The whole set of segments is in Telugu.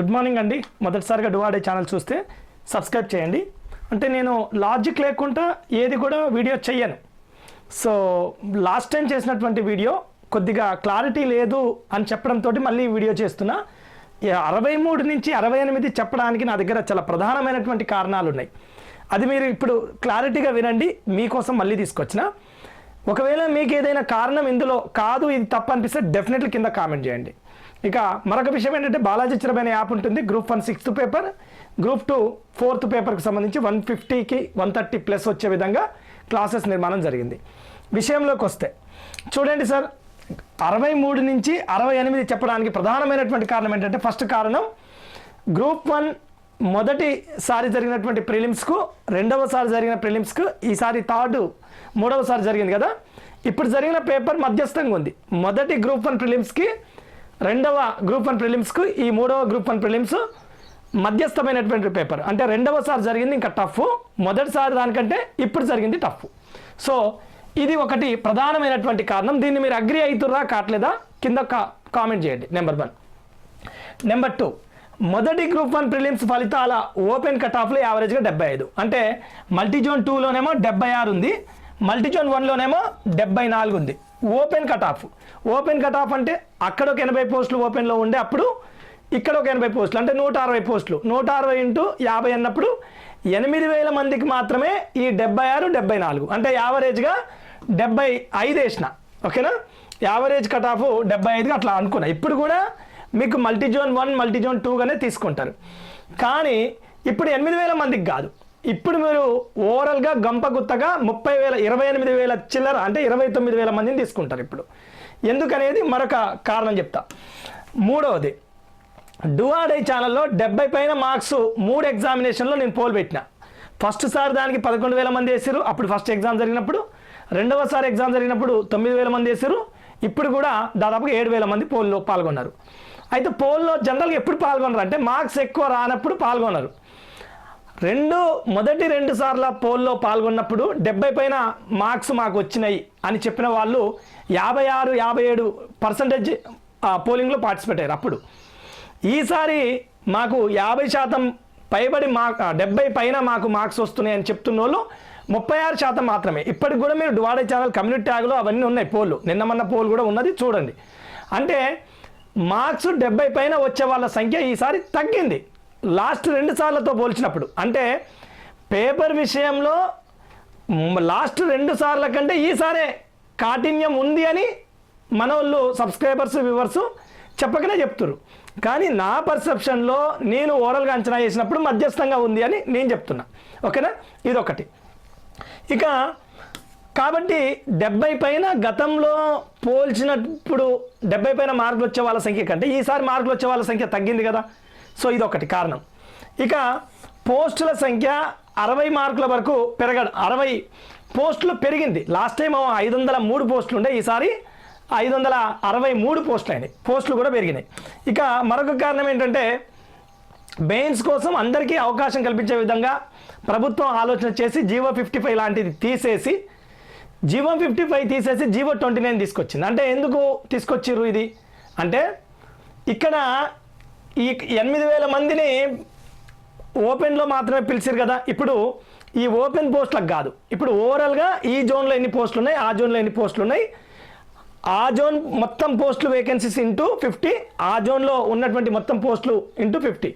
గుడ్ మార్నింగ్ అండి. మొదటిసారిగా డువాడే ఛానల్ చూస్తే సబ్స్క్రైబ్ చేయండి. అంటే నేను లాజిక్ లేకుండా ఏది కూడా వీడియో చెయ్యను. సో లాస్ట్ టైం చేసినటువంటి వీడియో కొద్దిగా క్లారిటీ లేదు అని చెప్పడంతో మళ్ళీ వీడియో చేస్తున్నా. అరవై మూడు నుంచి అరవై ఎనిమిది చెప్పడానికి నా దగ్గర చాలా ప్రధానమైనటువంటి కారణాలు ఉన్నాయి అది మీరు ఇప్పుడు క్లారిటీగా వినండి. మీకోసం మళ్ళీ తీసుకొచ్చిన. ఒకవేళ మీకు ఏదైనా కారణం ఇందులో కాదు ఇది తప్పు అనిపిస్తే డెఫినెట్లీ కింద కామెంట్ చేయండి. ఇక మరొక విషయం ఏంటంటే బాలాజీ చిరమైన యాప్ ఉంటుంది group one sixth paper group two fourth పేపర్కి సంబంధించి వన్ ఫిఫ్టీకి వన్ థర్టీ ప్లస్ వచ్చే విధంగా క్లాసెస్ నిర్మాణం జరిగింది. విషయంలోకి వస్తే చూడండి సార్ అరవై మూడు నుంచి అరవై ఎనిమిది చెప్పడానికి ప్రధానమైనటువంటి కారణం ఏంటంటే ఫస్ట్ కారణం గ్రూప్ వన్ మొదటిసారి జరిగినటువంటి ప్రిలిమ్స్కు రెండవసారి జరిగిన ప్రిలిమ్స్కు ఈసారి థర్డ్ మూడవసారి జరిగింది కదా? ఇప్పుడు జరిగిన పేపర్ మధ్యస్థంగా ఉంది. మొదటి గ్రూప్ వన్ ప్రిలిమ్స్కి రెండవ గ్రూప్ వన్ ప్రిలిమ్స్కు ఈ మూడవ గ్రూప్ వన్ ప్రిలిమ్స్ మధ్యస్థమైనటువంటి పేపర్. అంటే రెండవసారి జరిగింది ఇంకా టఫ్. మొదటిసారి దానికంటే ఇప్పుడు జరిగింది టఫ్. సో ఇది ఒకటి ప్రధానమైనటువంటి కారణం. దీన్ని మీరు అగ్రి అవుతుర్రా కావట్లేదా? కింద కా కామెంట్ చేయండి. Number one. Number two. మొదటి గ్రూప్ వన్ ప్రిలిమ్స్ ఫలితాల ఓపెన్ కట్ ఆఫ్లో యావరేజ్గా డెబ్బై ఐదు. అంటే మల్టీజోన్ టూలోనేమో డెబ్బై ఆరు ఉంది మల్టీజోన్ వన్లోనేమో డెబ్బై నాలుగు ఉంది. Open cut off open cut off అంటే అక్కడ ఒక ఎనభై పోస్టులు ఓపెన్లో ఉండే అప్పుడు ఇక్కడ ఒక ఎనభై పోస్టులు అంటే నూట అరవై పోస్టులు. నూట అరవై ఇంటూ యాభై అన్నప్పుడు ఎనిమిది వేల మందికి మాత్రమే ఈ డెబ్బై ఆరు డెబ్బై నాలుగు. అంటే యావరేజ్గా డెబ్బై ఐదు వేసిన. ఓకేనా? యావరేజ్ కట్ ఆఫ్ డెబ్బై ఐదుగా అట్లా అనుకున్నా. ఇప్పుడు కూడా మీకు మల్టీజోన్ వన్ మల్టీజోన్ టూగానే తీసుకుంటారు. కానీ ఇప్పుడు ఎనిమిది వేల మందికి కాదు. ఇప్పుడు మీరు ఓవరాల్గా గంప గుత్తగా ముప్పై వేల ఇరవై ఎనిమిది వేల చిల్లర అంటే ఇరవై తొమ్మిది వేల మందిని తీసుకుంటారు ఇప్పుడు. ఎందుకనేది మరొక కారణం చెప్తా. మూడవది డై ఛానల్లో డెబ్బై పైన మార్క్స్ మూడు ఎగ్జామినేషన్లో నేను పోల్ పెట్టిన. ఫస్ట్ సార్ దానికి పదకొండు వేల మంది వేసారు అప్పుడు ఫస్ట్ ఎగ్జామ్ జరిగినప్పుడు. రెండవసారి ఎగ్జామ్ జరిగినప్పుడు తొమ్మిది వేల మంది వేసారు ఇప్పుడు కూడా దాదాపుగా ఏడు వేల మంది పోల్లో పాల్గొన్నారు. అయితే పోల్లో జనరల్గా ఎప్పుడు పాల్గొనరు. అంటే మార్క్స్ ఎక్కువ రానప్పుడు పాల్గొనరు. రెండు మొదటి రెండు సార్ల పోల్లో పాల్గొన్నప్పుడు డెబ్బై పైన మార్క్స్ మాకు వచ్చినాయి అని చెప్పిన వాళ్ళు యాభై ఆరు యాభై ఏడు పర్సంటేజ్ పోలింగ్లో పార్టిసిపేట్ అయ్యారు అప్పుడు. ఈసారి మాకు యాభై శాతం పైబడి మా డెబ్బై పైన మాకు మార్క్స్ వస్తున్నాయి అని చెప్తున్న వాళ్ళు ముప్పై ఆరు శాతం మాత్రమే. ఇప్పటికి కూడా మీరు డువాడే ఛానల్ కమ్యూనిటీ ట్యాగ్లో అవన్నీ ఉన్నాయి పోల్లు నిన్న మొన్న పోల్ కూడా ఉన్నది చూడండి. అంటే మార్క్స్ డెబ్బై పైన వచ్చే వాళ్ళ సంఖ్య ఈసారి తగ్గింది. లాస్ట్ రెండు సార్లతో పోల్చినప్పుడు. అంటే పేపర్ విషయంలో లాస్ట్ రెండు సార్ల కంటే ఈసారే కాఠిన్యం ఉంది అని మన వాళ్ళు సబ్స్క్రైబర్స్ వ్యూవర్స్ చెప్పకనే చెప్తున్నారు కానీ నా పర్సెప్షన్లో నేను ఓవరాల్గా అంచనా చేసినప్పుడు మధ్యస్థంగా ఉంది అని నేను చెప్తున్నా. ఓకేనా? ఇదొకటి. ఇక కాబట్టి డెబ్బై పైన గతంలో పోల్చినప్పుడు డెబ్బై పైన మార్కులు వచ్చే వాళ్ళ సంఖ్య కంటే ఈసారి మార్కులు వచ్చే వాళ్ళ సంఖ్య తగ్గింది కదా. సో ఇది ఒకటి కారణం. ఇక పోస్టుల సంఖ్య అరవై మార్కుల వరకు పెరగడం అరవై పోస్టులు పెరిగింది. లాస్ట్ టైం ఐదు వందల మూడు పోస్టులు ఉండే ఈసారి ఐదు వందల అరవై మూడు పోస్టులు అయినాయి పోస్టులు కూడా పెరిగినాయి. ఇక మరొక కారణం ఏంటంటే బెయిన్స్ కోసం అందరికీ అవకాశం కల్పించే విధంగా ప్రభుత్వం ఆలోచన చేసి జీవో ఫిఫ్టీ ఫైవ్ లాంటిది తీసేసి జీవో ఫిఫ్టీ ఫైవ్ తీసేసి జీవో ట్వంటీ నైన్ తీసుకొచ్చింది. అంటే ఎందుకు తీసుకొచ్చిర్రు ఇది? అంటే ఇక్కడ ఈ ఎనిమిది వేల మందిని ఓపెన్లో మాత్రమే పిలిచారు కదా. ఇప్పుడు ఈ ఓపెన్ పోస్టులకు కాదు. ఇప్పుడు ఓవరాల్గా ఈ జోన్లో ఎన్ని పోస్టులు ఉన్నాయి ఆ జోన్లో ఎన్ని పోస్టులు ఉన్నాయి ఆ జోన్ మొత్తం పోస్టులు వేకెన్సీస్ ఇంటూ ఫిఫ్టీ ఆ జోన్లో ఉన్నటువంటి మొత్తం పోస్టులు ఇంటూ ఫిఫ్టీ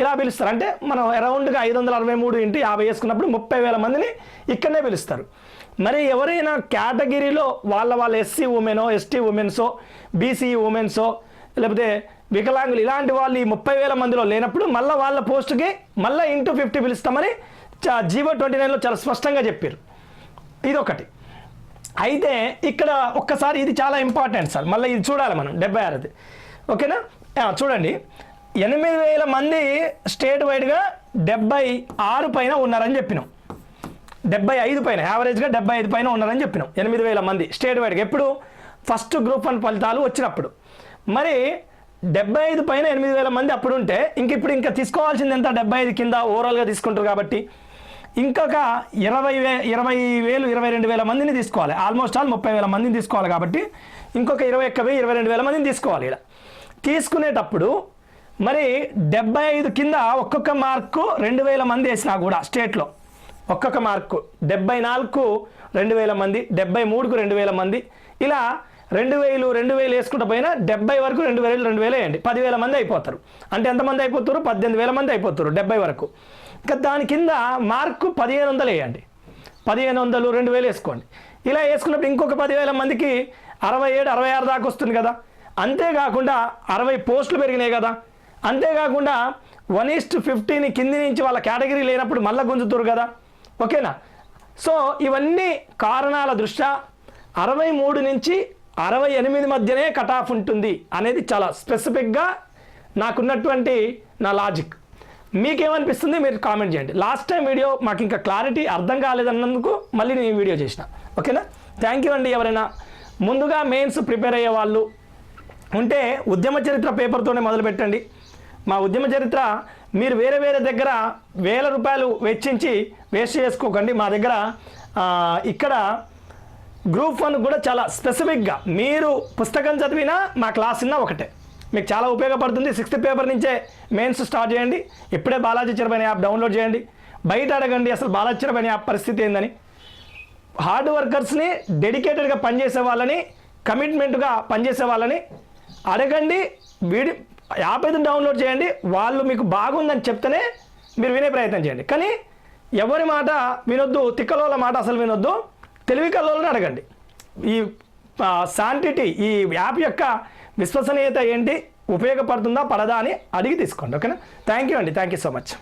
ఇలా పిలుస్తారు. అంటే మనం అరౌండ్గా ఐదు వందల అరవై మూడు ఇంటి యాభై వేసుకున్నప్పుడు ముప్పై వేల మందిని ఇక్కడనే పిలుస్తారు. మరి ఎవరైనా కేటగిరీలో వాళ్ళ వాళ్ళ ఎస్సీ ఉమెనో ఎస్టీ ఉమెన్సో బీసీ ఉమెన్సో లేకపోతే వికలాంగులు ఇలాంటి వాళ్ళు ఈ ముప్పై వేల మందిలో లేనప్పుడు మళ్ళీ వాళ్ళ పోస్టుకి మళ్ళీ ఇంటూ ఫిఫ్టీ పిలుస్తామని జీవో ట్వంటీ నైన్లో చాలా స్పష్టంగా చెప్పారు. ఇదొకటి. అయితే ఇక్కడ ఒక్కసారి ఇది చాలా ఇంపార్టెంట్ సార్. మళ్ళీ ఇది చూడాలి మనం. డెబ్బై ఆరుది. ఓకేనా? చూడండి. ఎనిమిది వేల మంది స్టేట్ వైడ్గా డెబ్బై ఆరు పైన ఉన్నారని చెప్పినాం. డెబ్బై ఐదు పైన యావరేజ్గా డెబ్బై ఐదు పైన ఉన్నారని చెప్పినాం. ఎనిమిది వేల మంది స్టేట్ వైడ్గా ఎప్పుడు? ఫస్ట్ గ్రూప్ వన్ ఫలితాలు వచ్చినప్పుడు. మరి డెబ్బై ఐదు పైన ఎనిమిది వేల మంది అప్పుడు ఉంటే ఇంక ఇప్పుడు ఇంకా తీసుకోవాల్సింది ఎంత? డెబ్బై ఐదు కింద ఓవరాల్గా తీసుకుంటారు కాబట్టి. ఇంకొక ఇరవై వే ఇరవై వేలు ఇరవై రెండు వేల మందిని తీసుకోవాలి. ఆల్మోస్ట్ ఆల్ ముప్పై వేల మందిని తీసుకోవాలి కాబట్టి ఇంకొక ఇరవై ఒక్క వెయ్యి ఇరవై రెండు వేల మందిని తీసుకోవాలి ఇలా తీసుకునేటప్పుడు మరి డెబ్బై ఐదు కింద ఒక్కొక్క మార్కు రెండు వేల మంది వేసినా కూడా స్టేట్లో. ఒక్కొక్క మార్కు. డెబ్బై నాలుగు రెండు వేల మంది డెబ్బై మూడుకు రెండు వేల మంది. ఇలా రెండు వేలు రెండు వేలు వేసుకుంటూ పోయినా డెబ్బై వరకు రెండు వేలు రెండు వేలు వేయండి. పదివేల మంది అయిపోతారు. అంటే ఎంతమంది అయిపోతారు? పద్దెనిమిది వేల మంది అయిపోతారు డెబ్బై వరకు. ఇంకా దాని కింద మార్కు పదిహేను వందలు వేయండి. పదిహేను వందలు రెండు వేలు వేసుకోండి. ఇలా వేసుకున్నప్పుడు ఇంకొక పదివేల మందికి అరవై ఏడు అరవై ఆరు దాకా వస్తుంది కదా. అంతేకాకుండా అరవై పోస్టులు పెరిగినాయి కదా. అంతేకాకుండా వన్ ఈస్ట్ ఫిఫ్టీని కింది నుంచి వాళ్ళ కేటగిరీ లేనప్పుడు మళ్ళీ గుంజుతురు కదా. ఓకేనా? సో ఇవన్నీ కారణాల దృష్ట్యా అరవై మూడు నుంచి అరవై ఎనిమిది మధ్యనే కట్ ఆఫ్ ఉంటుంది అనేది చాలా స్పెసిఫిక్గా నాకున్నటువంటి నా లాజిక్ మీకేమనిపిస్తుంది? మీరు కామెంట్ చేయండి. లాస్ట్ టైం వీడియో మాకు ఇంకా క్లారిటీ అర్థం కాలేదన్నందుకు మళ్ళీ నేను ఈ వీడియో చేసిన. ఓకేనా? థ్యాంక్ యూ అండి ఎవరైనా. ముందుగా మెయిన్స్ ప్రిపేర్ అయ్యే వాళ్ళు. ఉంటే ఉద్యమ చరిత్ర పేపర్తోనే మొదలు పెట్టండి మా ఉద్యమ చరిత్ర మీరు వేరే వేరే దగ్గర వేల రూపాయలు వెచ్చించి వేస్ట్ చేసుకోకండి. మా దగ్గర ఇక్కడ గ్రూప్ వన్ కూడా చాలా స్పెసిఫిక్గా మీరు పుస్తకం చదివినా మా క్లాస్ విన్నా ఒకటే. మీకు చాలా ఉపయోగపడుతుంది. సిక్స్త్ పేపర్ నుంచే మెయిన్స్ స్టార్ట్ చేయండి. ఇప్పుడే బాలాజీ చిరబని యాప్ డౌన్లోడ్ చేయండి. బయట అడగండి అసలు బాలాజీ చిరబని యాప్ పరిస్థితి ఏందని. హార్డ్ వర్కర్స్ని డెడికేటెడ్గా పనిచేసే వాళ్ళని కమిట్మెంట్గా పనిచేసే వాళ్ళని అడగండి. వీడి యాప్ అయితే డౌన్లోడ్ చేయండి. వాళ్ళు మీకు బాగుందని చెప్తేనే మీరు వినే ప్రయత్నం చేయండి. కానీ ఎవరి మాట వినొద్దు తిక్కలోల మాట అసలు వినొద్దు. తెలివి కల్లోలని అడగండి. ఈ శాంటిటీ ఈ యాప్ యొక్క విశ్వసనీయత ఏంటి? ఉపయోగపడుతుందా పడదా అని అడిగి తీసుకోండి. ఓకేనా? థ్యాంక్ యూ అండి. Thank you so much